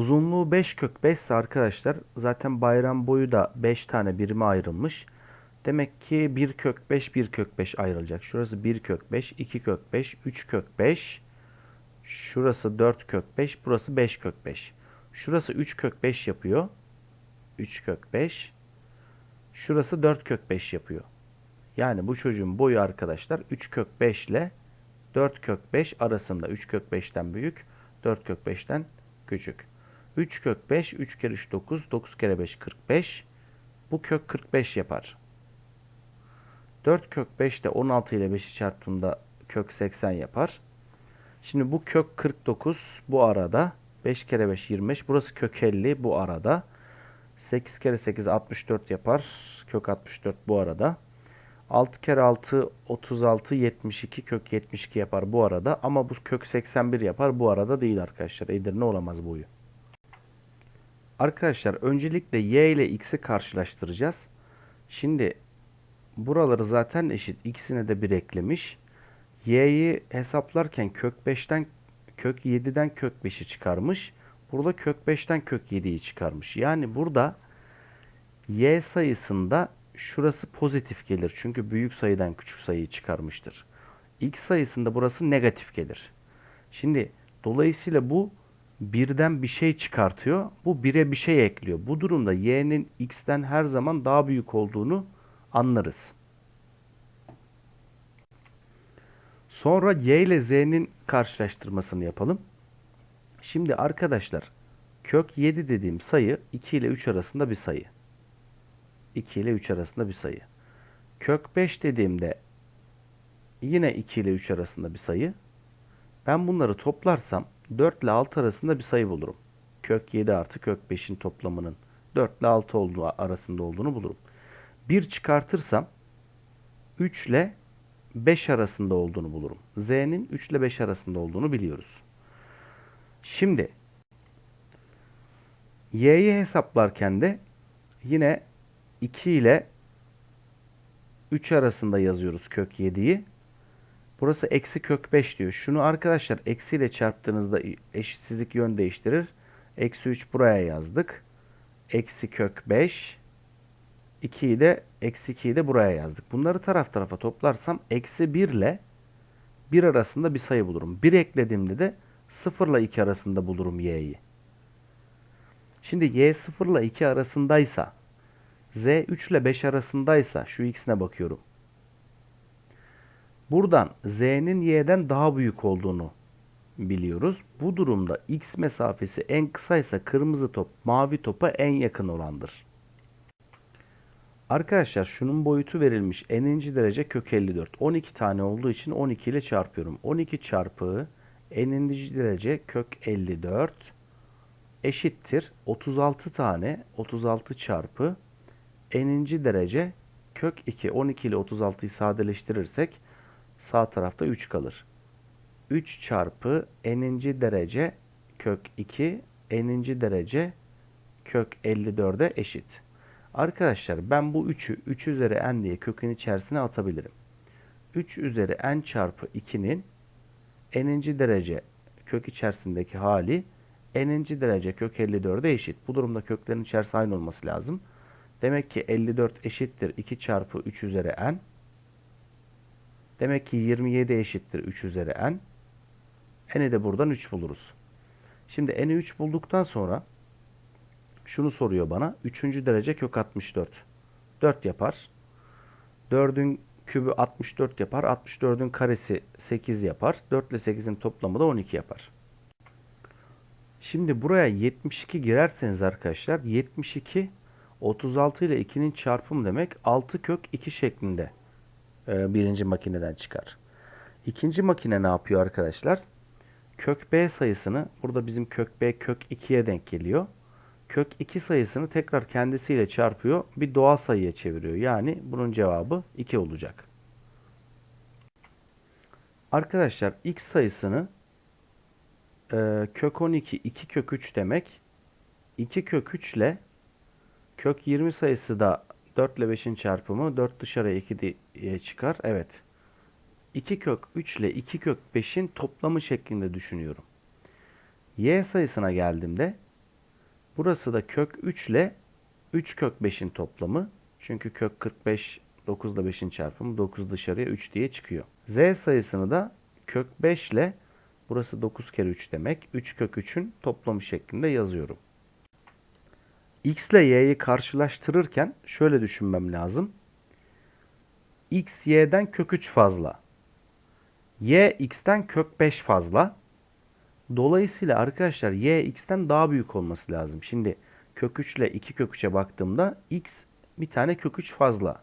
Uzunluğu 5 kök 5 ise arkadaşlar zaten bayram boyu da 5 tane birime ayrılmış. Demek ki 1 kök 5 1 kök 5 ayrılacak. Şurası 1 kök 5 2 kök 5 3 kök 5. Şurası 4 kök 5 burası 5 kök 5. Şurası 3 kök 5 yapıyor. 3 kök 5. Şurası 4 kök 5 yapıyor. Yani bu çocuğun boyu arkadaşlar 3 kök 5 ile 4 kök 5 arasında 3 kök 5'ten büyük 4 kök 5'ten küçük. 3 kök 5 3 kere 3 9 9 kere 5 45 bu kök 45 yapar. 4 kök 5 de 16 ile 5'i çarptığında kök 80 yapar. Şimdi bu kök 49 bu arada 5 kere 5 25 burası kök 50 bu arada. 8 kere 8 64 yapar. Kök 64 bu arada. 6 kere 6 36 72 kök 72 yapar bu arada ama bu kök 81 yapar bu arada değil arkadaşlar. Edirne olamaz boyu. Arkadaşlar öncelikle y ile x'i karşılaştıracağız. Şimdi buraları zaten eşit. İkisine de bir eklemiş. y'yi hesaplarken kök 5'ten kök 7'den kök 5'i çıkarmış. Burada kök 5'ten kök 7'yi çıkarmış. Yani burada y sayısında şurası pozitif gelir. Çünkü büyük sayıdan küçük sayıyı çıkarmıştır. X sayısında burası negatif gelir. Şimdi dolayısıyla bu birden bir şey çıkartıyor. Bu bire bir şey ekliyor. Bu durumda y'nin x'ten her zaman daha büyük olduğunu anlarız. Sonra y ile z'nin karşılaştırmasını yapalım. Şimdi arkadaşlar kök 7 dediğim sayı 2 ile 3 arasında bir sayı. 2 ile 3 arasında bir sayı. Kök 5 dediğimde yine 2 ile 3 arasında bir sayı. Ben bunları toplarsam 4 ile 6 arasında bir sayı bulurum. Kök 7 artı kök 5'in toplamının 4 ile 6 olduğu arasında olduğunu bulurum. 1 çıkartırsam 3 ile 5 arasında olduğunu bulurum. Z'nin 3 ile 5 arasında olduğunu biliyoruz. Şimdi y'yi hesaplarken de yine 2 ile 3 arasında yazıyoruz kök 7'yi. Burası eksi kök 5 diyor. Şunu arkadaşlar eksi ile çarptığınızda eşitsizlik yön değiştirir. Eksi 3 buraya yazdık. Eksi kök 5. 2'yi de eksi 2'yi de buraya yazdık. Bunları taraf tarafa toplarsam eksi 1 ile 1 arasında bir sayı bulurum. 1 eklediğimde de 0 ile 2 arasında bulurum y'yi. Şimdi y 0 ile 2 arasındaysa z 3 ile 5 arasındaysa şu x'ine bakıyorum. Buradan z'nin y'den daha büyük olduğunu biliyoruz. Bu durumda x mesafesi en kısaysa kırmızı top mavi topa en yakın olandır. Arkadaşlar şunun boyutu verilmiş. n'inci derece kök 54. 12 tane olduğu için 12 ile çarpıyorum. 12 çarpı n'inci derece kök 54 eşittir. 36 tane 36 çarpı n'inci derece kök 2. 12 ile 36'yı sadeleştirirsek sağ tarafta 3 kalır. 3 çarpı n'inci derece kök 2 n'inci derece kök 54'e eşit. Arkadaşlar ben bu 3'ü 3 üzeri n diye kökün içerisine atabilirim. 3 üzeri n çarpı 2'nin n'inci derece kök içerisindeki hali n'inci derece kök 54'e eşit. Bu durumda köklerin içerisi aynı olması lazım. Demek ki 54 eşittir 2 çarpı 3 üzeri n. Demek ki 27 eşittir 3 üzeri n. N'i de buradan 3 buluruz. Şimdi n'i 3 bulduktan sonra şunu soruyor bana. 3. derece kök 64. 4 yapar. 4'ün kübü 64 yapar. 64'ün karesi 8 yapar. 4 ile 8'in toplamı da 12 yapar. Şimdi buraya 72 girerseniz arkadaşlar 72 36 ile 2'nin çarpımı demek 6 kök 2 şeklinde birinci makineden çıkar. İkinci makine ne yapıyor arkadaşlar? Kök B sayısını burada bizim kök B kök 2'ye denk geliyor. Kök 2 sayısını tekrar kendisiyle çarpıyor. Bir doğal sayıya çeviriyor. Yani bunun cevabı 2 olacak. Arkadaşlar x sayısını e, kök 12 2 kök 3 demek. 2 kök 3 ile kök 20 sayısı da 4 ile 5'in çarpımı 4 dışarıya 2 diye çıkar. Evet. 2 kök 3 ile 2 kök 5'in toplamı şeklinde düşünüyorum. Y sayısına geldiğimde Burası da kök 3 ile 3 kök 5'in toplamı. Çünkü kök 45 9 ile 5'in çarpımı 9 dışarıya 3 diye çıkıyor. Z sayısını da kök 5 ile burası 9 kere 3 demek. 3 kök 3'ün toplamı şeklinde yazıyorum. X ile Y'yi karşılaştırırken şöyle düşünmem lazım. X Y'den kök 3 fazla. Y X'ten kök 5 fazla. Dolayısıyla arkadaşlar Y X'ten daha büyük olması lazım. Şimdi kök 3 ile 2 kök 3'e baktığımda X bir tane kök 3 fazla.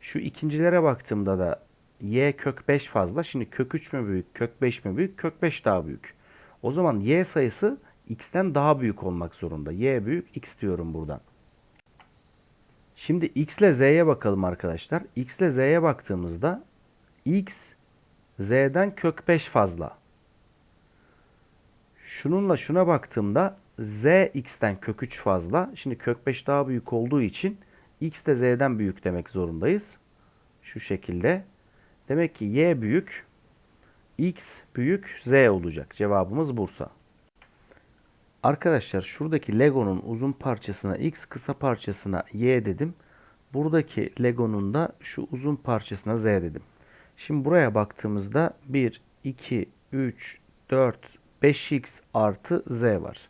Şu ikincilere baktığımda da Y kök 5 fazla. Şimdi kök 3 mü büyük, kök 5 mi büyük, kök 5 daha büyük. O zaman Y sayısı X'ten daha büyük olmak zorunda. Y büyük, X diyorum buradan. Şimdi X ile Z'ye bakalım arkadaşlar. X ile Z'ye baktığımızda X Z'den kök 5 fazla. Şununla şuna baktığımda Z X'ten kök 3 fazla. Şimdi kök 5 daha büyük olduğu için X de Z'den büyük demek zorundayız. Şu şekilde. Demek ki Y büyük, X büyük, Z olacak. Cevabımız Bursa. Arkadaşlar şuradaki Lego'nun uzun parçasına X, kısa parçasına Y dedim. Buradaki Lego'nun da şu uzun parçasına Z dedim. Şimdi buraya baktığımızda 1, 2, 3, 4, 5x artı z var.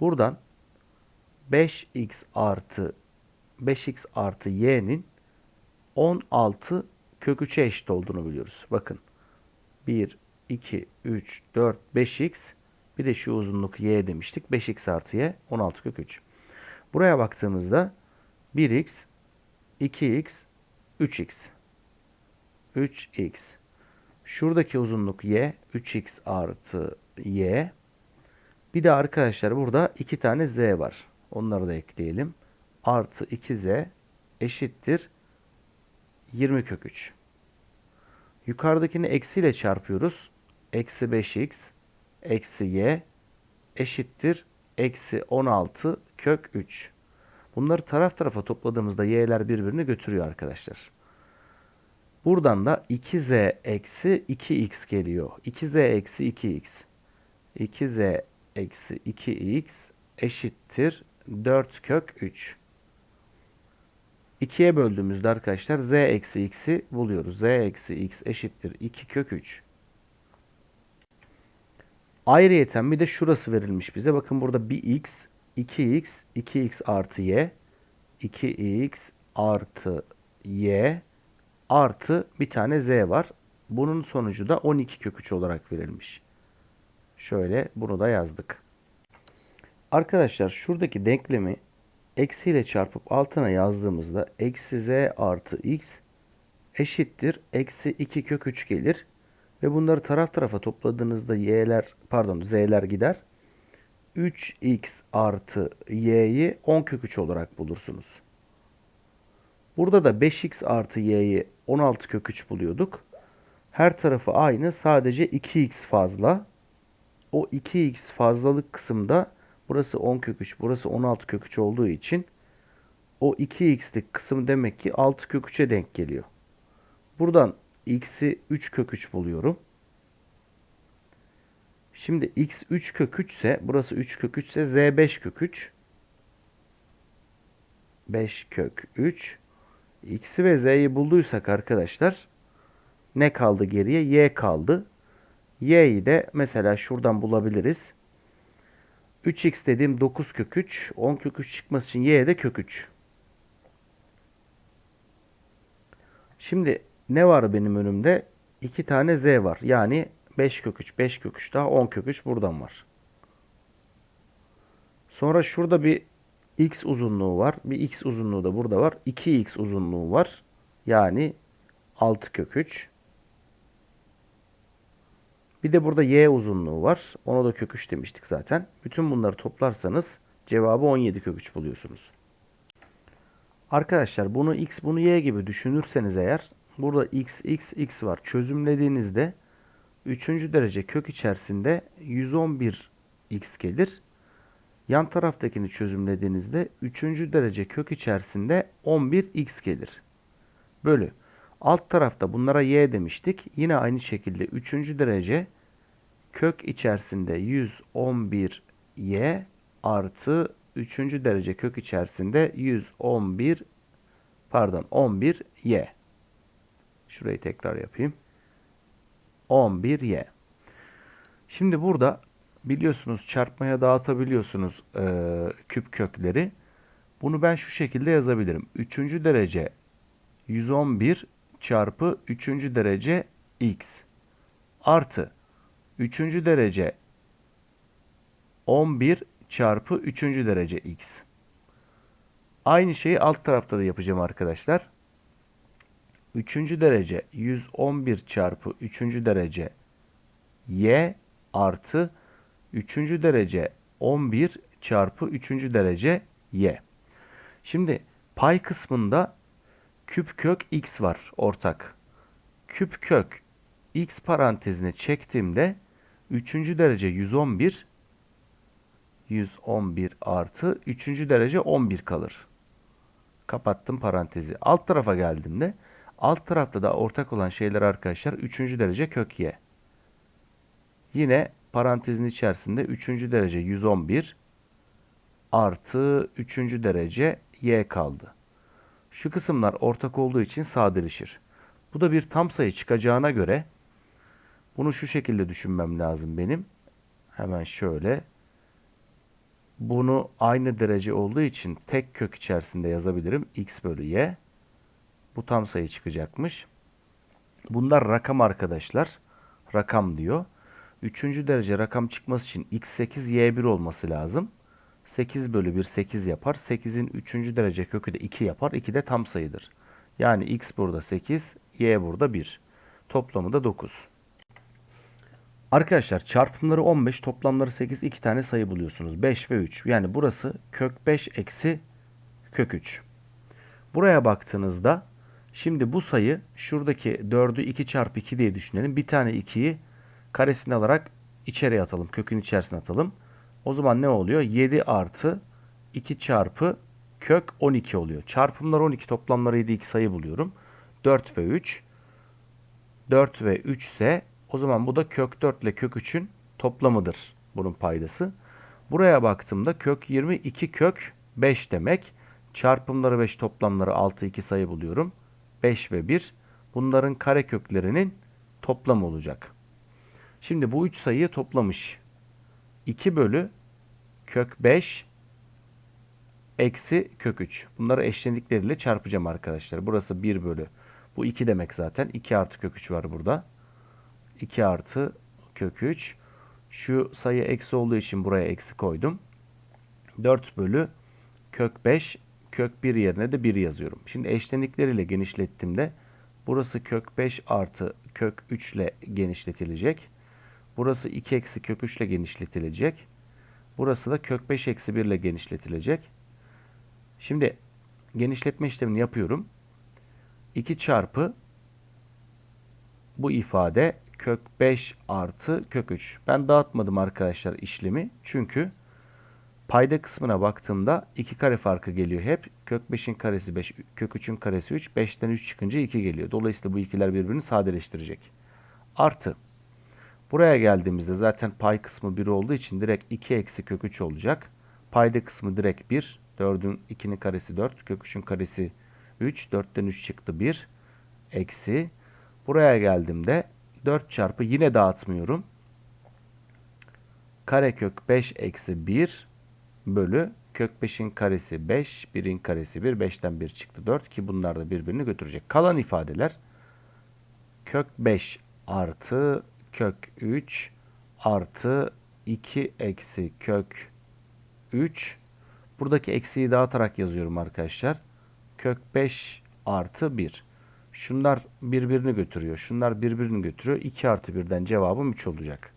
Buradan 5x artı 5x artı y'nin 16 kök 3'e eşit olduğunu biliyoruz. Bakın 1, 2, 3, 4, 5x bir de şu uzunluk y demiştik. 5x artı y 16 kök 3. Buraya baktığımızda 1x, 2x, 3x. 3x. Şuradaki uzunluk y 3x artı y. Bir de arkadaşlar burada iki tane z var. Onları da ekleyelim. Artı 2z eşittir 20 kök 3. Yukarıdakini eksiyle çarpıyoruz. Eksi 5x eksi y eşittir eksi 16 kök 3. Bunları taraf tarafa topladığımızda y'ler birbirini götürüyor arkadaşlar. Buradan da 2z eksi 2x geliyor. 2z eksi 2x. 2z eksi 2x eşittir 4 kök 3. 2'ye böldüğümüzde arkadaşlar z eksi x'i buluyoruz. z eksi x eşittir 2 kök 3. Ayrıyeten bir de şurası verilmiş bize. Bakın burada bir x, 2x, 2x artı y, 2x artı y artı bir tane z var. Bunun sonucu da 12 kök 3 olarak verilmiş. Şöyle bunu da yazdık. Arkadaşlar şuradaki denklemi eksiyle çarpıp altına yazdığımızda eksi z artı x eşittir eksi 2 kök 3 gelir. Ve bunları taraf tarafa topladığınızda y'ler pardon z'ler gider. 3x artı y'yi 10 kök 3 olarak bulursunuz. Burada da 5x artı y'yi 16 kök 3 buluyorduk. Her tarafı aynı sadece 2x fazla. O 2x fazlalık kısımda burası 10 kök 3 burası 16 kök 3 olduğu için o 2x'lik kısım demek ki 6 kök 3'e denk geliyor. Buradan x'i 3 kök 3 buluyorum. Şimdi x 3 kök 3 ise burası 3 kök 3 ise z 5 kök 3. 5 kök 3. X'i ve Z'yi bulduysak arkadaşlar ne kaldı geriye? Y kaldı. Y'yi de mesela şuradan bulabiliriz. 3x dediğim 9 kök 3. 10 kök 3 çıkması için y de kök 3. Şimdi ne var benim önümde? 2 tane z var. Yani 5 kök 3, 5 kök 3 daha 10 kök 3 buradan var. Sonra şurada bir x uzunluğu var. Bir x uzunluğu da burada var. 2x uzunluğu var. Yani 6 kök 3. Bir de burada y uzunluğu var. Ona da kök 3 demiştik zaten. Bütün bunları toplarsanız cevabı 17 kök 3 buluyorsunuz. Arkadaşlar bunu x bunu y gibi düşünürseniz eğer burada x x x var. Çözümlediğinizde 3. derece kök içerisinde 111 x gelir. Yan taraftakini çözümlediğinizde 3. derece kök içerisinde 11x gelir. Bölü. Alt tarafta bunlara y demiştik. Yine aynı şekilde 3. derece kök içerisinde 111y artı üçüncü derece kök içerisinde 111 pardon 11y. Şurayı tekrar yapayım. 11y. Şimdi burada biliyorsunuz çarpmaya dağıtabiliyorsunuz e, küp kökleri. Bunu ben şu şekilde yazabilirim. Üçüncü derece 111 çarpı üçüncü derece x artı üçüncü derece 11 çarpı üçüncü derece x. Aynı şeyi alt tarafta da yapacağım arkadaşlar. Üçüncü derece 111 çarpı üçüncü derece y artı üçüncü derece 11 çarpı üçüncü derece y. Şimdi pay kısmında küp kök x var ortak. Küp kök x parantezine çektiğimde üçüncü derece 111 111 artı üçüncü derece 11 kalır. Kapattım parantezi. Alt tarafa geldiğimde alt tarafta da ortak olan şeyler arkadaşlar üçüncü derece kök y. Yine parantezin içerisinde üçüncü derece 111 artı üçüncü derece y kaldı. Şu kısımlar ortak olduğu için sadeleşir. Bu da bir tam sayı çıkacağına göre bunu şu şekilde düşünmem lazım benim. Hemen şöyle. Bunu aynı derece olduğu için tek kök içerisinde yazabilirim. x bölü y. Bu tam sayı çıkacakmış. Bunlar rakam arkadaşlar. Rakam diyor. Üçüncü derece rakam çıkması için x8 y1 olması lazım. 8 bölü 1 8 yapar. 8'in 3. derece kökü de 2 yapar. 2 de tam sayıdır. Yani x burada 8, y burada 1. Toplamı da 9. Arkadaşlar çarpımları 15, toplamları 8 iki tane sayı buluyorsunuz. 5 ve 3. Yani burası kök 5 eksi kök 3. Buraya baktığınızda şimdi bu sayı şuradaki 4'ü 2 çarpı 2 diye düşünelim. Bir tane 2'yi karesini alarak içeriye atalım. Kökün içerisine atalım. O zaman ne oluyor? 7 artı 2 çarpı kök 12 oluyor. Çarpımlar 12 toplamları 7 2 sayı buluyorum. 4 ve 3. 4 ve 3 ise o zaman bu da kök 4 ile kök 3'ün toplamıdır bunun paydası. Buraya baktığımda kök 22 kök 5 demek. Çarpımları 5 toplamları 6 2 sayı buluyorum. 5 ve 1 bunların kare köklerinin toplamı olacak. Şimdi bu 3 sayıyı toplamış. 2 bölü kök 5 eksi kök 3. Bunları eşlenikleriyle çarpacağım arkadaşlar. Burası 1 bölü. Bu 2 demek zaten. 2 artı kök 3 var burada. 2 artı kök 3. Şu sayı eksi olduğu için buraya eksi koydum. 4 bölü kök 5 kök 1 yerine de 1 yazıyorum. Şimdi eşlenikleriyle genişlettiğimde burası kök 5 artı kök 3 ile genişletilecek. Burası 2 eksi kök 3 ile genişletilecek. Burası da kök 5 eksi 1 ile genişletilecek. Şimdi genişletme işlemini yapıyorum. 2 çarpı bu ifade kök 5 artı kök 3. Ben dağıtmadım arkadaşlar işlemi. Çünkü payda kısmına baktığımda 2 kare farkı geliyor hep. Kök 5'in karesi 5, kök 3'ün karesi 3. 5'ten 3 çıkınca 2 geliyor. Dolayısıyla bu ikiler birbirini sadeleştirecek. Artı. Buraya geldiğimizde zaten pay kısmı 1 olduğu için direkt 2 eksi kök 3 olacak. Payda kısmı direkt 1. 4'ün 2'nin karesi 4. Kök 3'ün karesi 3. 4'ten 3 çıktı 1. Eksi. Buraya geldiğimde 4 çarpı yine dağıtmıyorum. Karekök 5 eksi 1 bölü kök 5'in karesi 5, 1'in karesi 1, 5'ten 1 çıktı 4 ki bunlar da birbirini götürecek. Kalan ifadeler kök 5 artı kök 3 artı 2 eksi kök 3 buradaki eksiği dağıtarak yazıyorum arkadaşlar. Kök 5 artı 1. Şunlar birbirini götürüyor. Şunlar birbirini götürüyor. 2 artı 1'den cevabım 3 olacak.